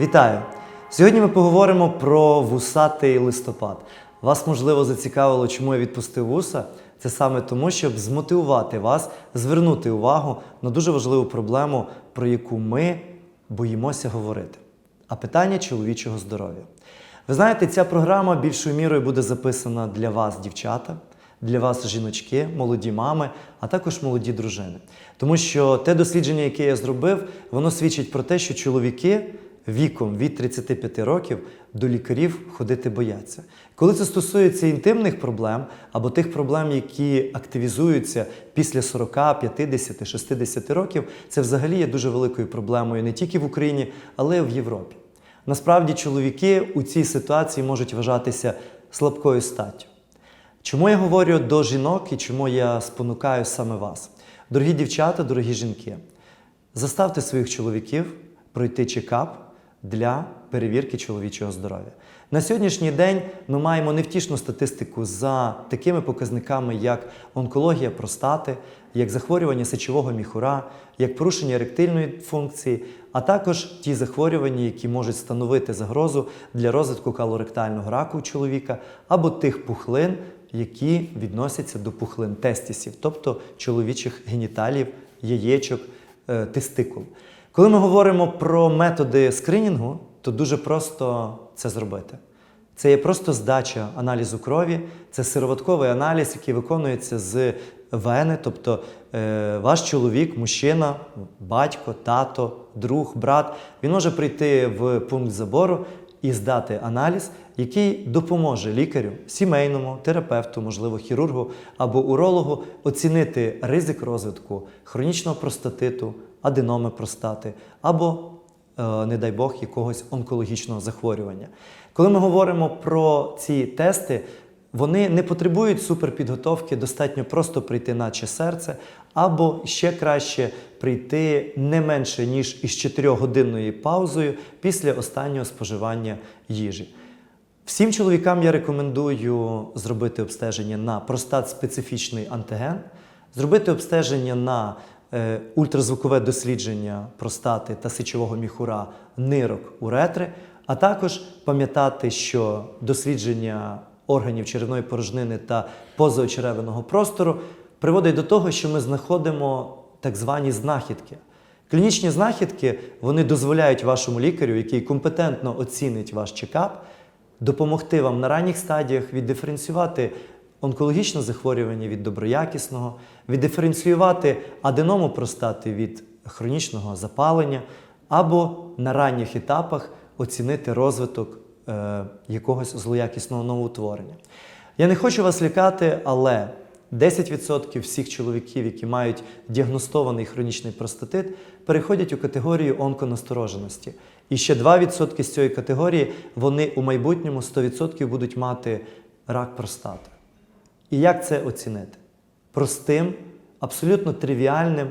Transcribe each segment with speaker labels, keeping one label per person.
Speaker 1: Вітаю! Сьогодні ми поговоримо про вусатий листопад. Вас, можливо, зацікавило, чому я відпустив вуса. Це саме тому, щоб змотивувати вас, звернути увагу на дуже важливу проблему, про яку ми боїмося говорити. А питання чоловічого здоров'я. Ви знаєте, ця програма більшою мірою буде записана для вас, дівчата, для вас, жіночки, молоді мами, а також молоді дружини. Тому що те дослідження, яке я зробив, воно свідчить про те, що чоловіки віком від 35 років до лікарів ходити бояться. Коли це стосується інтимних проблем або тих проблем, які активізуються після 40, 50, 60 років, це взагалі є дуже великою проблемою не тільки в Україні, але й в Європі. Насправді, чоловіки у цій ситуації можуть вважатися слабкою статтю. Чому я говорю до жінок і чому я спонукаю саме вас? Дорогі дівчата, дорогі жінки, заставте своїх чоловіків пройти чекап для перевірки чоловічого здоров'я. На сьогоднішній день ми маємо невтішну статистику за такими показниками, як онкологія простати, як захворювання сечового міхура, як порушення еректильної функції, а також ті захворювання, які можуть становити загрозу для розвитку колоректального раку у чоловіка або тих пухлин, які відносяться до пухлин тестісів, тобто чоловічих геніталів, яєчок, е, тестикул. Коли ми говоримо про методи скринінгу, то дуже просто це зробити. Це є просто здача аналізу крові, це сироватковий аналіз, який виконується з вени, тобто е, ваш чоловік, мужчина, батько, тато, друг, брат, він може прийти в пункт забору і здати аналіз, який допоможе лікарю, сімейному, терапевту, можливо, хірургу або урологу оцінити ризик розвитку хронічного простатиту, аденоми простати або, е, не дай Бог, якогось онкологічного захворювання. Коли ми говоримо про ці тести, вони не потребують суперпідготовки, достатньо просто прийти наче серце, або ще краще прийти не менше ніж із 4-годинною паузою після останнього споживання їжі. Всім чоловікам я рекомендую зробити обстеження на простат-специфічний антиген, зробити обстеження на е, ультразвукове дослідження простати та сечового міхура нирок уретри, а також пам'ятати, що дослідження органів черевної порожнини та позаочеревиного простору приводить до того, що ми знаходимо так звані знахідки. Клінічні знахідки вони дозволяють вашому лікарю, який компетентно оцінить ваш чекап, допомогти вам на ранніх стадіях віддиференціювати онкологічне захворювання від доброякісного, віддиференціювати аденому простати від хронічного запалення, або на ранніх етапах оцінити розвиток якогось злоякісного новоутворення. Я не хочу вас лякати, але 10% всіх чоловіків, які мають діагностований хронічний простатит, переходять у категорію онконастороженості. І ще 2% з цієї категорії вони у майбутньому 100% будуть мати рак простати. І як це оцінити? Простим, абсолютно тривіальним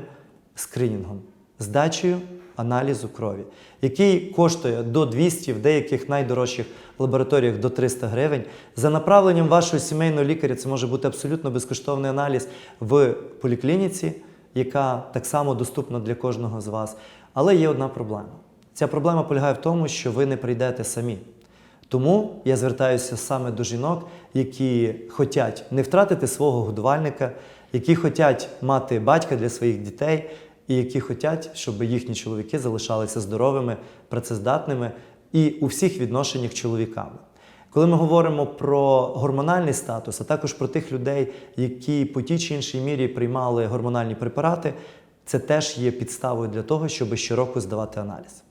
Speaker 1: скринінгом, здачею аналізу крові, який коштує до 200, в деяких найдорожчих лабораторіях до 300 гривень. За направленням вашого сімейного лікаря це може бути абсолютно безкоштовний аналіз в поліклініці, яка так само доступна для кожного з вас. Але є одна проблема. Ця проблема полягає в тому, що ви не прийдете самі. Тому я звертаюся саме до жінок, які хочуть не втратити свого годувальника, які хочуть мати батька для своїх дітей, і які хочуть, щоб їхні чоловіки залишалися здоровими, працездатними і у всіх відношеннях чоловіками. Коли ми говоримо про гормональний статус, а також про тих людей, які по тій чи іншій мірі приймали гормональні препарати, це теж є підставою для того, щоб щороку здавати аналіз.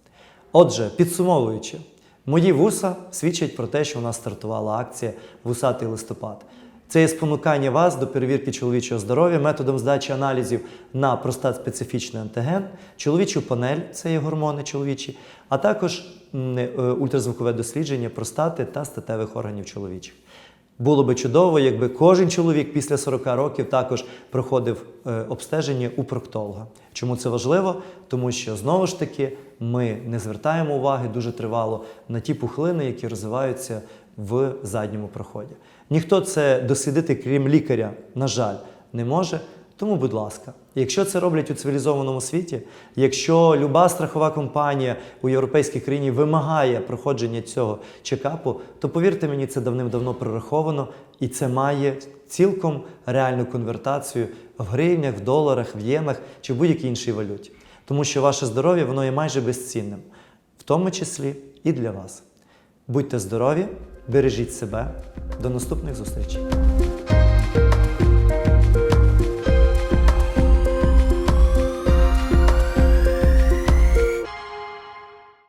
Speaker 1: Отже, підсумовуючи, мої вуса свідчать про те, що у нас стартувала акція Вусатий листопад. Це є спонукання вас до перевірки чоловічого здоров'я методом здачі аналізів на простат-специфічний антиген, чоловічу панель, це є гормони чоловічі, а також е, ультразвукове дослідження простати та статевих органів чоловічих. Було би чудово, якби кожен чоловік після 40 років також проходив е, обстеження у проктолога. Чому це важливо? Тому що знову ж таки ми не звертаємо уваги дуже тривало на ті пухлини, які розвиваються в задньому проході. Ніхто це дослідити, крім лікаря, на жаль, не може. Тому, будь ласка, якщо це роблять у цивілізованому світі, якщо люба страхова компанія у європейській країні вимагає проходження цього чекапу, то повірте мені, це давним-давно прораховано і це має цілком реальну конвертацію в гривнях, в доларах, в єнах чи в будь-якій іншій валюті. Тому що ваше здоров'я воно є майже безцінним, в тому числі і для вас. Будьте здорові, бережіть себе. До наступних зустрічей.